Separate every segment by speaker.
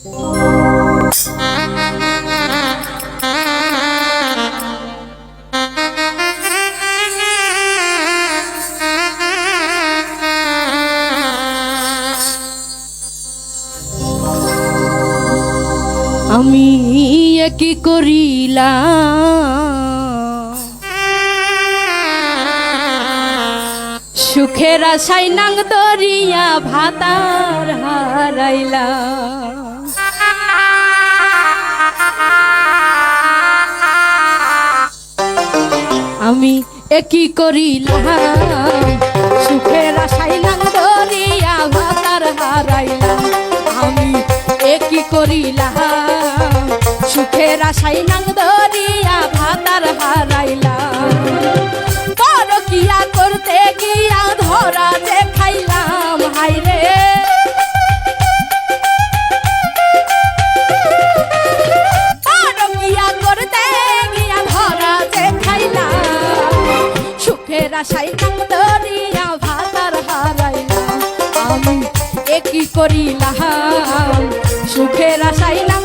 Speaker 1: আমি কি করিলাম। সুখের আশাই নাং দরিয়া ভাতার হারাইলাম। আমি একই করিলাম, সুখের আশাই নাং দরিয়া ভাতার হারাইলাম। আমি একই করিলাম, সুখের আশাই নাং দরিয়া ভাতার হারাইলাম। পরকিয়া করতে গিয়া ধরা দেখাইলাম হাইরে একই করিলাম? সুখের আশাই নাম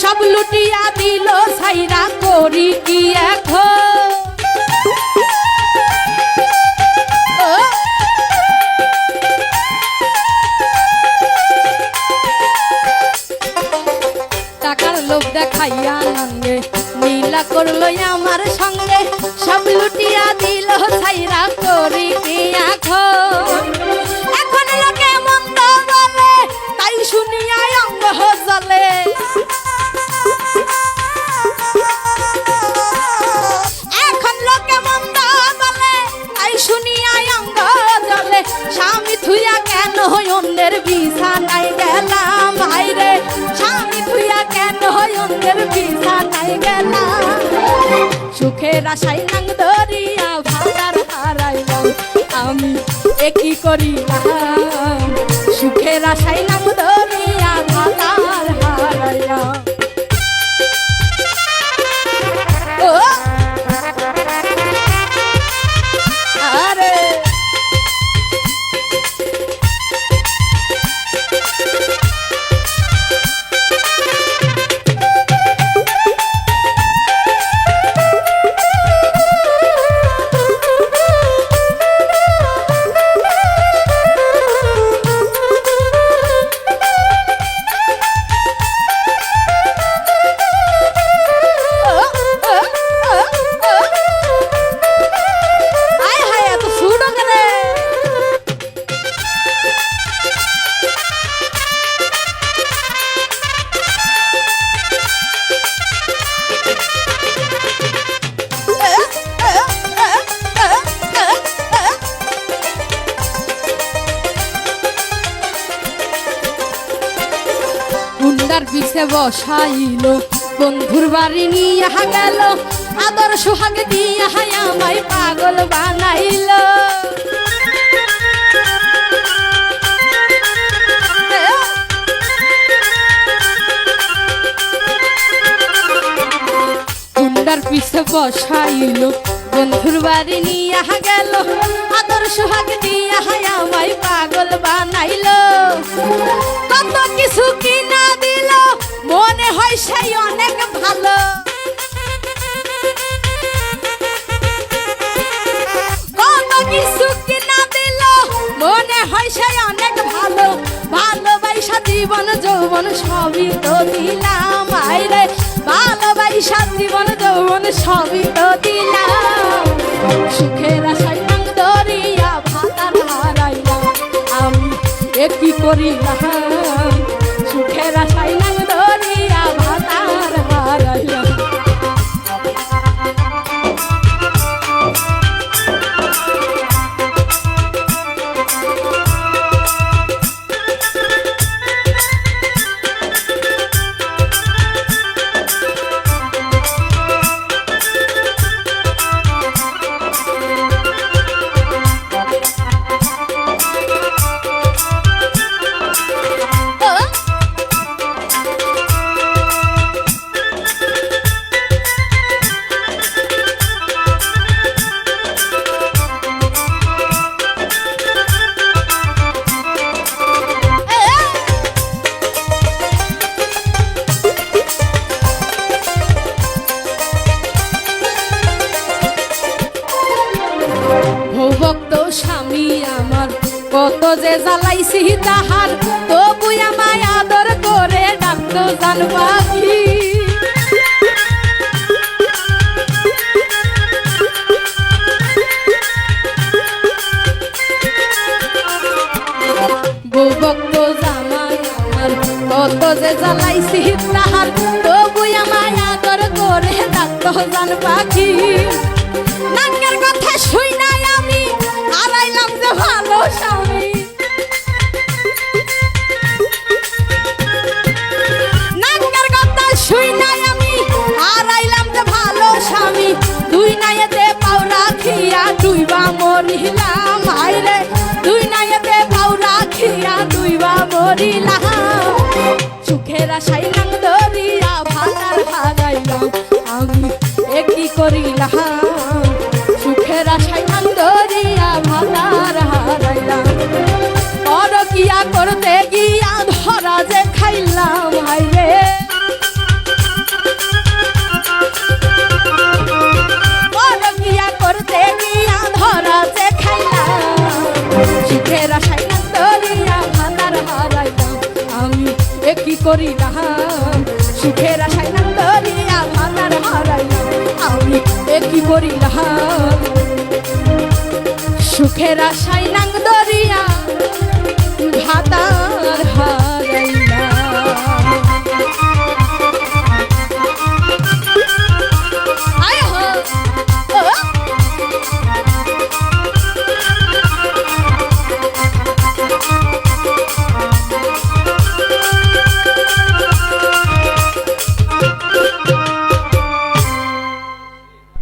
Speaker 1: সব লুটিয়া দিল সাইরা করি কি এখন? টাকার লোভ দেখাইয়া নাঙ্গে নীলা করল আমার সঙ্গে। সব লুটিয়া দিল ছাইরা করি কি আশাই নাং ধরিয়া ভাড়ার হারাইলাম। আমি একই করিলাম? সুখের আশাই গুন্ডার পিছে বসাইল। বন্ধুর বাড়ি নিয়ে গেল, আদর সোহাগ দিয়ে আমায় পাগল বানাইল। গুন্ডার পিছে বসাইল, বন্ধুর বাড়ি নিয়ে গেল, আদর সোহাগ দিয়ে আমায় পাগল বানাইল। কত কিছু কিনা সেই অনেক ভালো। কত কিছু কিনা দিল, মনে হয় সেই অনেক ভালো। ভালোবাসা জীবন, যৌবন সবই তো দিলাম। আইরে, ভালোবাসা জীবন, যৌবন সবই তো দিলাম। সুখের আশায় নাং দরিয়া ভাতার হারাইলাম আমি একই করিলাম? সুখের আশায় Thank you. কত যে জ্বালাইছি তাহার তবু আমায় আদর করে ডাকতো জান পাখি বৌভক্ত জামাই আমার, কত যে জ্বালাইছি তাহার তবু আমায় আদর করে ডাকতো জান পাখি নাঙ্গের কথা শুই দুইবা সুখের আশাই নাং দরিয়া ভাগার হারাইলাম আমি একটি করিলাম? করিলাম। সুখের আশায় নাং ভাতার হারাইলাম। আমি একই করিলাম? সুখের আশায় নাং দরিয়া ভাতা